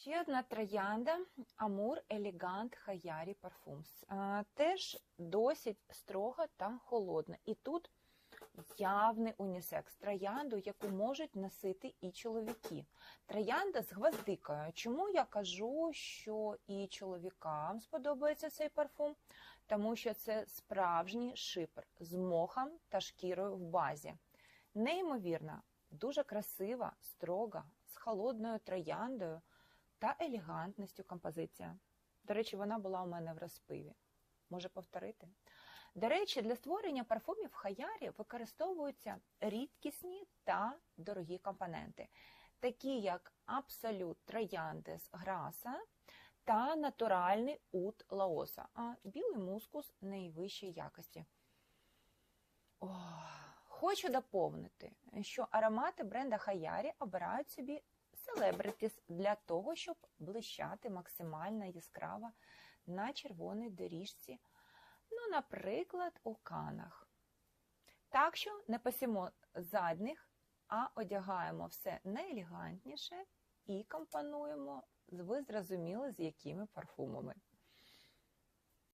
Ще одна троянда Амур Елегант Хаярі Парфумс. Теж досить строга та холодна. І тут явний унісекс. Троянду, яку можуть носити і чоловіки. Троянда з гвоздикою. Чому я кажу, що і чоловікам сподобається цей парфум? Тому що це справжній шипр з мохом та шкірою в базі. Неймовірна, дуже красива, строга, з холодною трояндою та елегантністю композиція. До речі, вона була у мене в розпиві. Може повторити? До речі, для створення парфумів в хаярі використовуються рідкісні та дорогі компоненти, такі як абсолют троянди з граса та натуральний ут лаоса, а білий мускус найвищої якості. О, хочу доповнити, що аромати бренда Хаярі обирають собі селебритіс для того, щоб блищати максимально яскраво на червоній доріжці, ну, наприклад, у канах. Так що не пасімо задніх, а одягаємо все найелегантніше і компонуємо, ви зрозуміли, з якими парфумами.